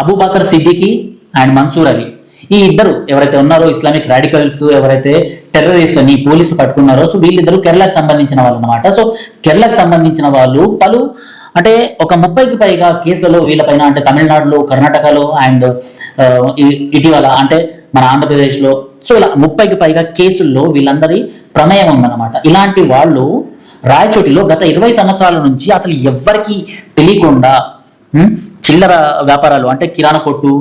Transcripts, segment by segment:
Abubakar Siddiqui and Mansoor Ali. ఈ ఇద్దరు ఎవరైతే ఉన్నారో ఇస్లామిక్ రాడికల్స్ ఎవరైతే టెర్రరిస్టులని పోలీసులు పట్టుకున్నారో సో వీళ్ళిద్దరు కేరళకు సంబంధించిన వాళ్ళు అనమాట సో కేరళకు సంబంధించిన వాళ్ళు పలు అంటే ఒక ముప్పైకి పైగా కేసులలో వీళ్ళపైన అంటే తమిళనాడులో కర్ణాటకలో అండ్ ఇటీవల అంటే మన ఆంధ్రప్రదేశ్లో. సో ఇలా ముప్పైకి పైగా కేసుల్లో వీళ్ళందరి ప్రమేయం ఉందన్నమాట. ఇలాంటి వాళ్ళు రాయచోటిలో గత ఇరవై సంవత్సరాల నుంచి అసలు ఎవ్వరికి తెలియకుండా చిల్లర వ్యాపారాలు అంటే కిరాణా కొట్టు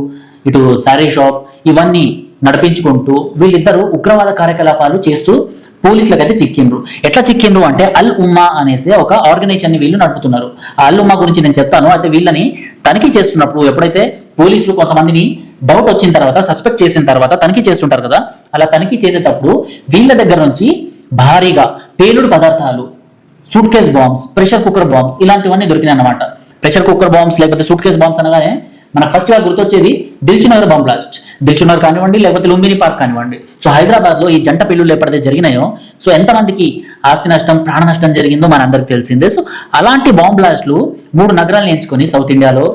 ఇటు శారీ షాప్ ఇవన్నీ నడిపించుకుంటూ వీళ్ళిద్దరూ ఉగ్రవాద కార్యకలాపాలు చేస్తూ పోలీసులకు అయితే చిక్కిండ్రు. ఎట్లా చిక్కిండ్రు అంటే అల్ ఉమ్మా అనేసి ఒక ఆర్గనైజేషన్ని వీళ్ళు నడుపుతున్నారు. ఆ అల్ ఉమ్మా గురించి నేను చెప్తాను. అయితే వీళ్ళని తనిఖీ చేస్తున్నప్పుడు ఎప్పుడైతే పోలీసులు కొంతమందిని డౌట్ వచ్చిన తర్వాత సస్పెక్ట్ చేసిన తర్వాత తనిఖీ చేస్తుంటారు కదా అలా తనిఖీ చేసేటప్పుడు వీళ్ళ దగ్గర నుంచి భారీగా పేలుడు పదార్థాలు suitcase bombs pressure cooker bombs ఇలాంటివన్నీ దొరికినాయి అన్నమాట ప్రెషర్ కుక్కర్ బాంబ్స్ లేకపోతే సూట్ కేస్ బాంబ్స్ అనగానే మనకు ఫస్ట్గా గుర్తొచ్చేది దిల్చునగర్ బాంబ్ బ్లాస్ట్ దిల్చునగర్ కానివ్వండి లేకపోతే లుంబిని పార్క్ కానివ్వండి. సో హైదరాబాద్లో ఈ జంట పెళ్ళిళ్ళు ఎప్పుడైతే జరిగినాయో సో ఎంతమందికి ఆస్తి నష్టం ప్రాణ నష్టం జరిగిందో మనందరికి తెలిసిందే. సో అలాంటి బాంబ్ బ్లాస్ట్లు మూడు నగరాలను ఎంచుకొని సౌత్ ఇండియాలో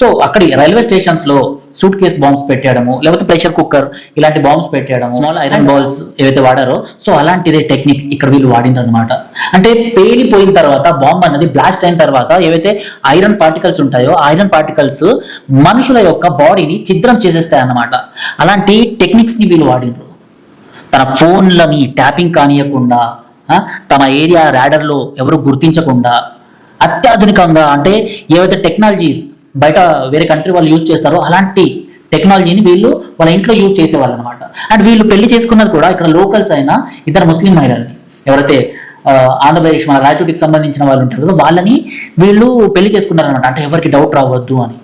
సో అక్కడి రైల్వే స్టేషన్స్లో సూట్ కేస్ బాంబ్స్ పెట్టేయడము లేకపోతే ప్రెషర్ కుక్కర్ ఇలాంటి బాంబ్స్ పెట్టేయడము స్మాల్ ఐరన్ బాల్స్ ఏవైతే వాడారో సో అలాంటిదే టెక్నిక్ ఇక్కడ వీళ్ళు వాడింది అనమాట అంటే పేలిపోయిన తర్వాత బాంబ్ అన్నది బ్లాస్ట్ అయిన తర్వాత ఏవైతే ఐరన్ పార్టికల్స్ ఉంటాయో ఐరన్ పార్టికల్స్ మనుషుల యొక్క బాడీని ఛిద్రం చేసేస్తాయి అన్నమాట అలాంటి టెక్నిక్స్ని వీళ్ళు వాడినారు. తన ఫోన్లని ట్యాపింగ్ కానియకుండా తమ ఏరియా ర్యాడర్లో ఎవరు గుర్తించకుండా అత్యాధునికంగా అంటే ఏవైతే టెక్నాలజీస్ బయట వేరే కంట్రీ వాళ్ళు యూజ్ చేస్తారో అలాంటి టెక్నాలజీని వీళ్ళు వాళ్ళ ఇంట్లో యూజ్ చేసేవాళ్ళు అనమాట అండ్ వీళ్ళు పెళ్ళి చేసుకున్నది కూడా ఇక్కడ లోకల్స్ అయిన ఇద్దరు ముస్లిం మహిళల్ని. ఎవరైతే ఆంధ్రప్రదేశ్ మన రాయచోటికి సంబంధించిన వాళ్ళు ఉంటారు కదా వాళ్ళని వీళ్ళు పెళ్ళి చేసుకున్నారనమాట అంటే ఎవరికి డౌట్ రావద్దు అని.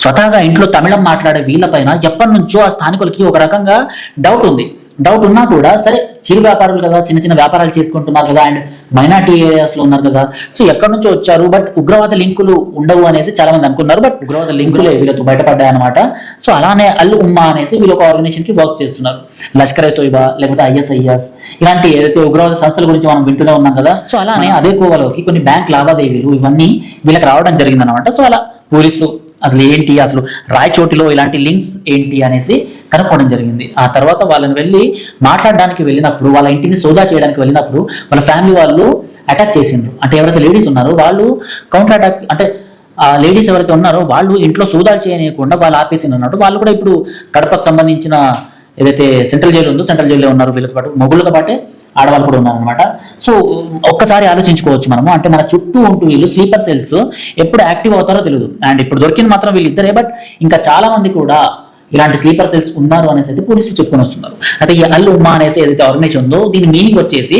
స్వతహాగా ఇంట్లో తమిళం మాట్లాడే వీళ్ళపైన ఎప్పటి నుంచో ఆ స్థానికులకి ఒక రకంగా డౌట్ ఉంది. డౌట్ ఉన్నా కూడా సరే చిరు వ్యాపారులు కదా చిన్న చిన్న వ్యాపారాలు చేసుకుంటున్నారు కదా అండ్ మైనార్టీ ఏరియాస్లో ఉన్నారు కదా. సో ఎక్కడి నుంచో వచ్చారు బట్ ఉగ్రవాద లింకులు ఉండవు అనేసి చాలా మంది అనుకున్నారు బట్ ఉగ్రవాద లింకులే వీళ్ళతో బయటపడ్డాయి అనమాట సో అలానే అల్ ఉమ్మా అనేసి వీళ్ళు ఒక ఆర్గనైజేషన్కి వర్క్ చేస్తున్నారు. లష్కర్ ఏ తోయిబా లేకపోతే ఐఎస్ఐఎస్ ఇలాంటి ఏదైతే ఉగ్రవాద సంస్థల గురించి మనం వింటూనే ఉన్నాం కదా సో అలానే అదే కోవలోకి కొన్ని బ్యాంక్ లావాదేవీలు ఇవన్నీ వీళ్ళకి రావడం జరిగిందనమాట సో అలా పోలీసులు అసలు ఏంటి అసలు రాయచోటిలో ఇలాంటి లింక్స్ ఏంటి అనేసి కనుక్కోవడం జరిగింది. ఆ తర్వాత వాళ్ళని వెళ్ళి మాట్లాడడానికి వెళ్ళినప్పుడు వాళ్ళ ఇంటిని సోదా చేయడానికి వెళ్ళినప్పుడు వాళ్ళ ఫ్యామిలీ వాళ్ళు అటాక్ చేసిండ్రు. అంటే ఎవరైతే లేడీస్ ఉన్నారో వాళ్ళు కౌంటర్ అటాక్ అంటే ఆ లేడీస్ ఎవరైతే ఉన్నారో వాళ్ళు ఇంట్లో సోదాలు చేయనీయకుండా వాళ్ళు ఆపేసి అన్నట్టు వాళ్ళు కూడా ఇప్పుడు కడపకు సంబంధించిన ఏదైతే సెంట్రల్ జైలు ఉందో సెంట్రల్ జైల్లో ఉన్నారు వీళ్ళతో పాటు. మొగుళ్ళతో పాటే ఆడవాళ్ళు కూడా ఉన్నారనమాట సో ఒక్కసారి ఆలోచించుకోవచ్చు మనము. అంటే మన చుట్టూ ఉంటూ వీళ్ళు స్లీపర్ సెల్స్ ఎప్పుడు యాక్టివ్ అవుతారో తెలియదు అండ్ ఇప్పుడు దొరికింది మాత్రం వీళ్ళిద్దరే బట్ ఇంకా చాలా మంది కూడా ఇలాంటి స్లీపర్ సెల్స్ ఉన్నారు అనేసి అయితే పోలీసులు చెప్పుకొని వస్తున్నారు. అయితే ఈ అల్ ఉమ్మా అనేసి ఏదైతే ఆర్గనైజేషన్ ఉందో దీని మీనింగ్ వచ్చేసి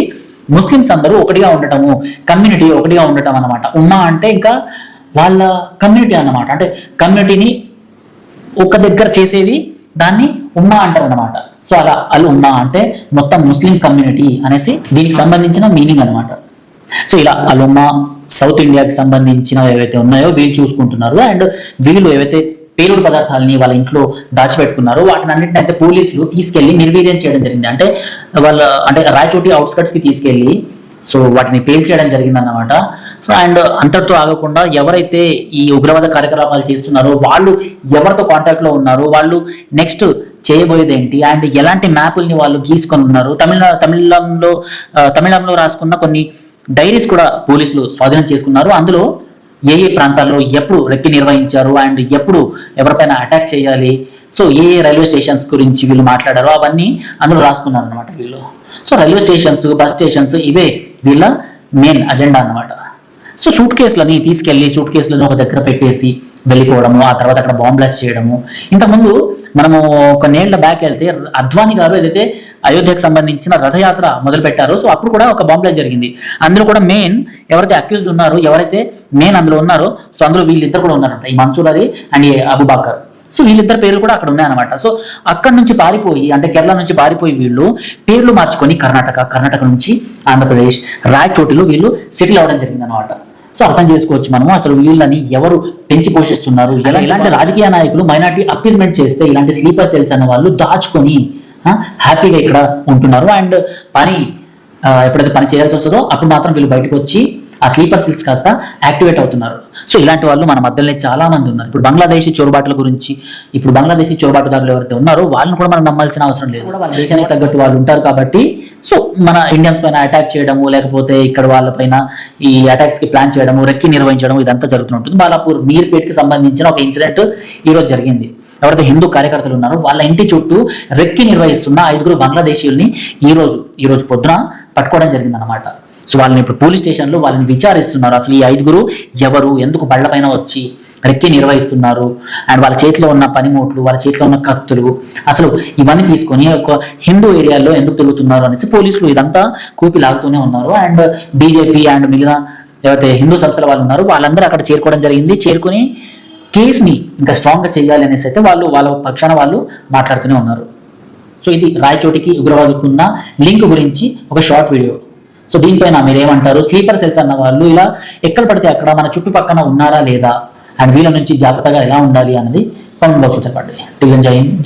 ముస్లిమ్స్ అందరూ ఒకటిగా ఉండటము కమ్యూనిటీ ఒకటిగా ఉండటం అనమాట ఉమ్మా అంటే ఇంకా వాళ్ళ కమ్యూనిటీ అన్నమాట. అంటే కమ్యూనిటీని ఒక దగ్గర చేసేది దాన్ని ఉమ్మా అంటారు అనమాట సో అలా అల్ ఉమ్మా అంటే మొత్తం ముస్లిం కమ్యూనిటీ అనేసి దీనికి సంబంధించిన మీనింగ్ అన్నమాట. సో ఇలా అల్ ఉమ్మా సౌత్ ఇండియాకి సంబంధించిన ఏవైతే ఉన్నాయో వీళ్ళు చూసుకుంటున్నారు. అండ్ వీళ్ళు ఏవైతే పేలుడు పదార్థాలని వాళ్ళ ఇంట్లో దాచిపెట్టుకున్నారు. వాటిని అన్నింటిని అయితే పోలీసులు తీసుకెళ్ళి నిర్వీర్యం చేయడం జరిగింది. అంటే వాళ్ళ అంటే రాయచోటి అవుట్స్కట్స్కి తీసుకెళ్ళి సో వాటిని పేల్చేయడం జరిగింది అన్నమాట సో అండ్ అంతటితో ఆగకుండా ఎవరైతే ఈ ఉగ్రవాద కార్యకలాపాలు చేస్తున్నారో వాళ్ళు ఎవరితో కాంటాక్ట్లో ఉన్నారో వాళ్ళు నెక్స్ట్ చేయబోయేది ఏంటి అండ్ ఎలాంటి మ్యాపుల్ని వాళ్ళు గీసుకొని ఉన్నారు? తమిళ తమిళంలో తమిళంలో రాసుకున్న కొన్ని డైరీస్ కూడా పోలీసులు స్వాధీనం చేసుకున్నారు. అందులో ఏ ఏ ప్రాంతాల్లో ఎప్పుడు రెక్కి నిర్వహించారు అండ్ ఎప్పుడు ఎవరిపైన అటాక్ చేయాలి? సో ఏ ఏ రైల్వే స్టేషన్స్ గురించి వీళ్ళు మాట్లాడారో అవన్నీ అందులో రాసుకున్నారు అనమాట వీళ్ళు. So railway stations bus stations ఇవే వీళ్ళ మెయిన్ అజెండా అన్నమాట. సో సూట్ కేసులని తీసుకెళ్ళి సూట్ కేసులను ఒక దగ్గర పెట్టేసి వెళ్ళిపోవడము ఆ తర్వాత అక్కడ బాంబ్ బ్లాస్ట్ చేయడము. ఇంతకుముందు మనము కొన్నేళ్ళ బ్యాక్ వెళ్తే అద్వాని గారు ఏదైతే అయోధ్యకు సంబంధించిన రథయాత్ర మొదలు పెట్టారో సో అప్పుడు కూడా ఒక బాంబ్ బ్లాస్ట్ జరిగింది. అందులో కూడా మెయిన్ ఎవరైతే అక్యూజ్డ్ ఉన్నారో ఎవరైతే మెయిన్ అందులో ఉన్నారో సో అందులో వీళ్ళిద్దరు కూడా ఉన్నారంట. ఈ మన్సూర్ అలీ అండ్ ఈ అబుబాకర్. సో వీళ్ళిద్దరు పేర్లు కూడా అక్కడ ఉన్నాయన్నమాట. సో అక్కడ నుంచి పారిపోయి అంటే కేరళ నుంచి పారిపోయి వీళ్ళు పేర్లు మార్చుకొని కర్ణాటక కర్ణాటక నుంచి ఆంధ్రప్రదేశ్ రాయచోటిలో వీళ్ళు సెటిల్ అవ్వడం జరిగింది అనమాట సో అర్థం చేసుకోవచ్చు మనము. అసలు వీళ్ళని ఎవరు పెంచి పోషిస్తున్నారు? ఎలా ఇలాంటి రాజకీయ నాయకులు మైనార్టీ అప్పీస్మెంట్ చేస్తే ఇలాంటి స్లీపర్ సెల్స్ అన్న వాళ్ళు దాచుకొని హ్యాపీగా ఇక్కడ ఉంటున్నారు. అండ్ పని ఎప్పుడైతే పని చేయాల్సి వస్తుందో అప్పుడు మాత్రం వీళ్ళు బయటకు వచ్చి ఆ స్లీపర్ సెల్స్ కాస్త యాక్టివేట్ అవుతున్నారు. సో ఇలాంటి వాళ్ళు మన మధ్యలోనే చాలా మంది ఉన్నారు. ఇప్పుడు బంగ్లాదేశీ చొరబాట్ల గురించి ఇప్పుడు బంగ్లాదేశీ చొరబాటుదారులు ఎవరైతే ఉన్నారో వాళ్ళని కూడా మనం నమ్మాల్సిన అవసరం లేదు. కూడా వాళ్ళ దేశానికి తగ్గట్టు వాళ్ళు ఉంటారు కాబట్టి సో మన ఇండియన్స్ పైన అటాక్ చేయడము లేకపోతే ఇక్కడ వాళ్ళపైన ఈ అటాక్స్కి ప్లాన్ చేయడము రెక్కి నిర్వహించడం ఇదంతా జరుగుతుంటుంది బాలాపూర్ మీర్పేట్కి సంబంధించిన ఒక ఇన్సిడెంట్ ఈ రోజు జరిగింది. ఎవరైతే హిందూ కార్యకర్తలు ఉన్నారో వాళ్ళ ఇంటి చుట్టూ రెక్కి నిర్వహిస్తున్న ఐదుగురు బంగ్లాదేశీయుల్ని ఈ రోజు ఈ రోజు పొద్దున పట్టుకోవడం జరిగింది అనమాట సో వాళ్ళని ఇప్పుడు పోలీస్ స్టేషన్లో వాళ్ళని విచారిస్తున్నారు. అసలు ఈ ఐదుగురు ఎవరు? ఎందుకు బళ్ళపైన వచ్చి రెక్కి నిర్వహిస్తున్నారు? అండ్ వాళ్ళ చేతిలో ఉన్న పనిముట్లు వాళ్ళ చేతిలో ఉన్న కత్తులు అసలు ఇవన్నీ తీసుకొని ఒక హిందూ ఏరియాలో ఎందుకు తిరుగుతున్నారు అనేసి పోలీసులు ఇదంతా కూపి లాగుతూనే ఉన్నారు. అండ్ బీజేపీ అండ్ మిగిలిన లేకపోతే హిందూ సంస్థల వాళ్ళు ఉన్నారు వాళ్ళందరూ అక్కడ చేరుకోవడం జరిగింది. చేరుకుని కేసుని ఇంకా స్ట్రాంగ్గా చేయాలి అనేసి అయితే వాళ్ళు వాళ్ళ పక్షాన వాళ్ళు మాట్లాడుతూనే ఉన్నారు. సో ఇది రాయచోటికి ఉగ్రవాదులకు ఉన్న లింక్ గురించి ఒక షార్ట్ వీడియో. సో దీనిపైన మీరేమంటారు? స్లీపర్ సెల్స్ అన్న వాళ్ళు ఇలా ఎక్కడ పడితే అక్కడ మన చుట్టుపక్కన ఉన్నారా లేదా? అండ్ వీళ్ళ నుంచి జాగ్రత్తగా ఎలా ఉండాలి అన్నది కామెంట్ బాక్స్లో చెప్పండి. టిగన్ జై హింద్